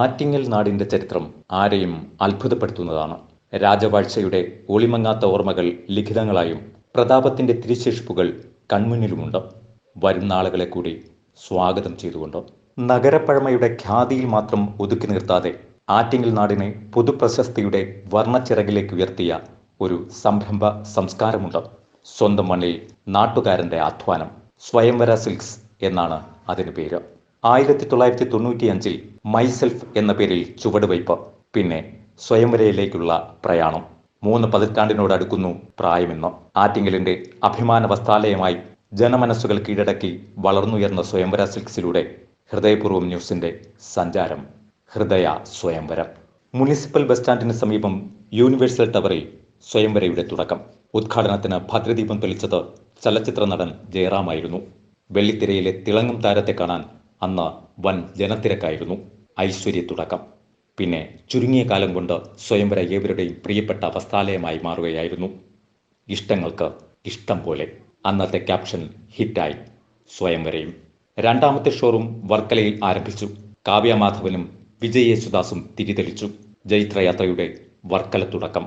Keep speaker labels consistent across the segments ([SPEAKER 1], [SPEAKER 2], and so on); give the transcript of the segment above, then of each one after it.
[SPEAKER 1] ആറ്റിങ്ങൽ നാടിന്റെ ചരിത്രം ആരെയും അത്ഭുതപ്പെടുത്തുന്നതാണ്. രാജവാഴ്ചയുടെ ഒളിമങ്ങാത്ത ഓർമ്മകൾ ലിഖിതങ്ങളായും പ്രതാപത്തിന്റെ തിരിശേഷിപ്പുകൾ കൺമുന്നിലുമുണ്ട്. വരും നാളുകളെ കൂടി സ്വാഗതം ചെയ്തുകൊണ്ട് നഗരപ്പഴമയുടെ ഖ്യാതിയിൽ മാത്രം ഒതുക്കി നിർത്താതെ ആറ്റിങ്ങൽ നാടിനെ പൊതുപ്രശസ്തിയുടെ വർണച്ചിറകിലേക്ക് ഉയർത്തിയ ഒരു സംരംഭ സംസ്കാരമുണ്ട്. സ്വന്തം മണ്ണിൽ നാട്ടുകാരന്റെ അധ്വാനം സ്വയംവര സിൽക്സ് എന്നാണ് അതിന് പേര്. ആയിരത്തി തൊള്ളായിരത്തി തൊണ്ണൂറ്റിയഞ്ചിൽ മൈസെൽഫ് എന്ന പേരിൽ ചുവടുവയ്പ് പിന്നെ സ്വയംവരയിലേക്കുള്ള പ്രയാണം. മൂന്ന് പതിറ്റാണ്ടിനോടടുക്കുന്നു പ്രായമെന്ന്. ആറ്റിങ്ങലിന്റെ അഭിമാന വസ്താലയമായി ജനമനസ്സുകൾ കീഴടക്കി വളർന്നുയർന്ന സ്വയംവര സിൽക്സിലൂടെ ഹൃദയപൂർവം ന്യൂസിന്റെ സഞ്ചാരം. ഹൃദയ സ്വയംവരം. മുനിസിപ്പൽ ബസ് സ്റ്റാൻഡിന് സമീപം യൂണിവേഴ്സൽ ടവറിൽ സ്വയംവരയുടെ തുടക്കം. ഉദ്ഘാടനത്തിന് ഭദ്രദീപം തെളിച്ചത് ചലച്ചിത്ര നടൻ ജയറാമായിരുന്നു. വെള്ളിത്തിരയിലെ തിളങ്ങും താരത്തെ കാണാൻ അന്ന് വൻ ജനത്തിരക്കായിരുന്നു. ഐശ്വര്യ തുടക്കം പിന്നെ ചുരുങ്ങിയ കാലം കൊണ്ട് സ്വയംവര ഏവരുടെയും പ്രിയപ്പെട്ട അവസ്ഥാലയമായി മാറുകയായിരുന്നു. ഇഷ്ടങ്ങൾക്ക് ഇഷ്ടം പോലെ. അന്നത്തെ ക്യാപ്ഷൻ ഹിറ്റായി. സ്വയംവരയും. രണ്ടാമത്തെ ഷോറൂം വർക്കലയിൽ ആരംഭിച്ചു. കാവ്യമാധവനും വിജയ് യേശുദാസും തിരിതെളിച്ചു. ജൈത്രയാത്രയുടെ വർക്കല തുടക്കം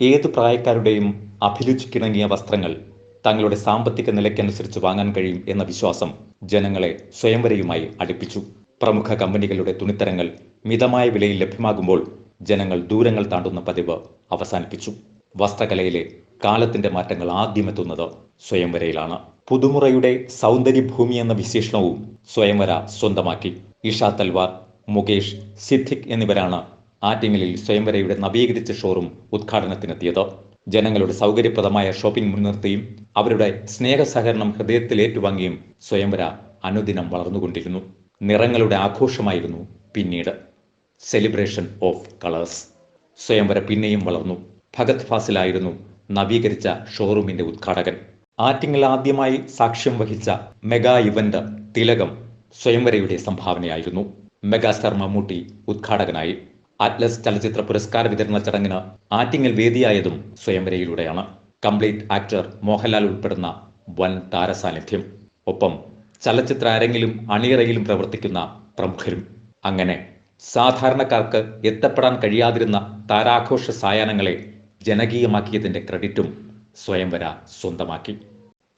[SPEAKER 1] ഏത് പ്രായക്കാരുടെയും അഭിരുചിക്കിണങ്ങിയ വസ്ത്രങ്ങൾ തങ്ങളുടെ സാമ്പത്തിക നിലയ്ക്കനുസരിച്ച് വാങ്ങാൻ കഴിയും എന്ന വിശ്വാസം ജനങ്ങളെ സ്വയംവരയുമായി അടുപ്പിച്ചു. പ്രമുഖ കമ്പനികളുടെ തുണിത്തരങ്ങൾ മിതമായ വിലയിൽ ലഭ്യമാകുമ്പോൾ ജനങ്ങൾ ദൂരങ്ങൾ താണ്ടുന്ന പതിവ് അവസാനിപ്പിച്ചു. വസ്ത്രകലയിലെ കാലത്തിന്റെ മാറ്റങ്ങൾ ആദ്യമെത്തുന്നത് സ്വയംവരയിലാണ്. പുതുമുറയുടെ സൗന്ദര്യഭൂമി എന്ന വിശേഷണവും സ്വയംവര സ്വന്തമാക്കി. ഇഷ തൽവാർ മുകേഷ് സിദ്ദിഖ് എന്നിവരാണ് ആറ്റിങ്ങലിൽ സ്വയംവരയുടെ നവീകരിച്ച ഷോറൂം ഉദ്ഘാടനത്തിനെത്തിയത്. ജനങ്ങളുടെ സൗകര്യപ്രദമായ ഷോപ്പിംഗ് മുൻനിർത്തിയും അവരുടെ സ്നേഹസഹകരണം ഹൃദയത്തിൽ ഏറ്റുവാങ്ങിയും സ്വയംവര അനുദിനം വളർന്നുകൊണ്ടിരുന്നു. നിറങ്ങളുടെ ആഘോഷമായിരുന്നു പിന്നീട്. സെലിബ്രേഷൻ ഓഫ് കളേഴ്സ് സ്വയംവര പിന്നെയും വളർന്നു. ഭഗത് ഫാസിലായിരുന്നു നവീകരിച്ച ഷോറൂമിന്റെ ഉദ്ഘാടകൻ. ആറ്റിങ്ങൽ ആദ്യമായി സാക്ഷ്യം വഹിച്ച മെഗാ ഇവന്റ് തിലകം സ്വയംവരയുടെ സംഭാവനയായിരുന്നു. മെഗാസ്റ്റാർ മമ്മൂട്ടി ഉദ്ഘാടകനായി. അറ്റ്ലസ് ചലച്ചിത്ര പുരസ്കാര വിതരണ ചടങ്ങിന് ആറ്റിങ്ങൽ വേദിയായതും സ്വയംവരയിലൂടെയാണ് കംപ്ലീറ്റ് ആക്ടർ മോഹൻലാൽ ഉൾപ്പെടുന്ന വൻ താരസാന്നിധ്യം. ഒപ്പം ചലച്ചിത്ര അരങ്ങിലും അണിയറയിലും പ്രവർത്തിക്കുന്ന പ്രമുഖരും. അങ്ങനെ സാധാരണക്കാർക്ക് എത്തപ്പെടാൻ കഴിയാതിരുന്ന താരാഘോഷ സായാഹ്നങ്ങളെ ജനകീയമാക്കിയതിന്റെ ക്രെഡിറ്റും സ്വയംവര സ്വന്തമാക്കി.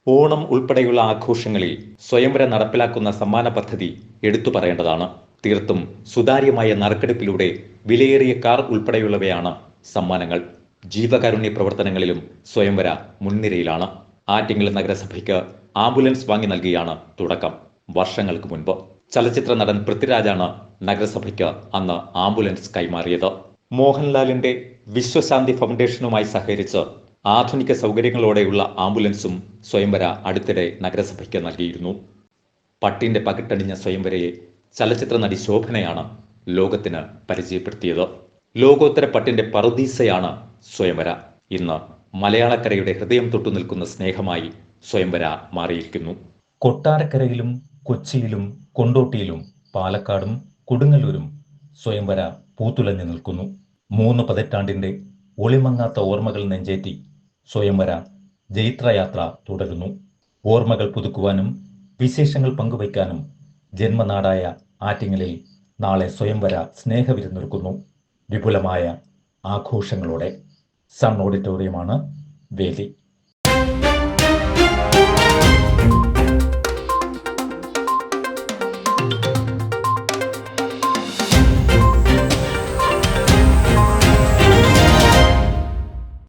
[SPEAKER 1] ഓണം ഉൾപ്പെടെയുള്ള ആഘോഷങ്ങളിൽ സ്വയംവര നടപ്പിലാക്കുന്ന സമ്മാന പദ്ധതി എടുത്തു പറയേണ്ടതാണ്. തീർത്തും സുതാര്യമായ നറുക്കെടുപ്പിലൂടെ വിലയേറിയ കാർ ഉൾപ്പെടെയുള്ളവയാണ് സമ്മാനങ്ങൾ. ജീവകാരുണ്യ പ്രവർത്തനങ്ങളിലും സ്വയംവര മുൻനിരയിലാണ്. ആറ്റിങ്ങൽ നഗരസഭയ്ക്ക് ആംബുലൻസ് വാങ്ങി നൽകിയാണ് തുടക്കം. വർഷങ്ങൾക്ക് മുൻപ് ചലച്ചിത്ര നടൻ പൃഥ്വിരാജാണ് നഗരസഭയ്ക്ക് അന്ന് ആംബുലൻസ് കൈമാറിയത്. മോഹൻലാലിന്റെ വിശ്വശാന്തി ഫൗണ്ടേഷനുമായി സഹകരിച്ച് ആധുനിക സൗകര്യങ്ങളോടെയുള്ള ആംബുലൻസും സ്വയംവര അടുത്തിടെ നഗരസഭയ്ക്ക് നൽകിയിരുന്നു. പട്ടിന്റെ പകിട്ടണിഞ്ഞ സ്വയംവരയെ ചലച്ചിത്ര നടി ശോഭനയാണ് ലോകത്തിന് പരിചയപ്പെടുത്തിയത്. ലോകോത്തര പട്ടിന്റെ പറുദീസയാണ് സ്വയംവര. ഇന്ന് മലയാളക്കരയുടെ ഹൃദയം തൊട്ടു നിൽക്കുന്ന സ്നേഹമായി സ്വയംവര മാറിയിരിക്കുന്നു. കൊട്ടാരക്കരയിലും കൊച്ചിയിലും കൊണ്ടോട്ടിയിലും പാലക്കാടും കൊടുങ്ങല്ലൂരും സ്വയംവര പൂത്തുലഞ്ഞു നിൽക്കുന്നു. മൂന്ന് പതിറ്റാണ്ടിന്റെ ഒളിമങ്ങാത്ത ഓർമ്മകൾ നെഞ്ചേറ്റി സ്വയംവര ജൈത്രയാത്ര തുടരുന്നു. ഓർമ്മകൾ പുതുക്കുവാനും വിശേഷങ്ങൾ പങ്കുവയ്ക്കാനും ജന്മനാടായ ആറ്റിങ്ങലിൽ നാളെ സ്വയംവര സ്നേഹവിരുന്നൊരുക്കുന്നു. വിപുലമായ ആഘോഷങ്ങളോടെ. സൺ ഓഡിറ്റോറിയമാണ് വേദി.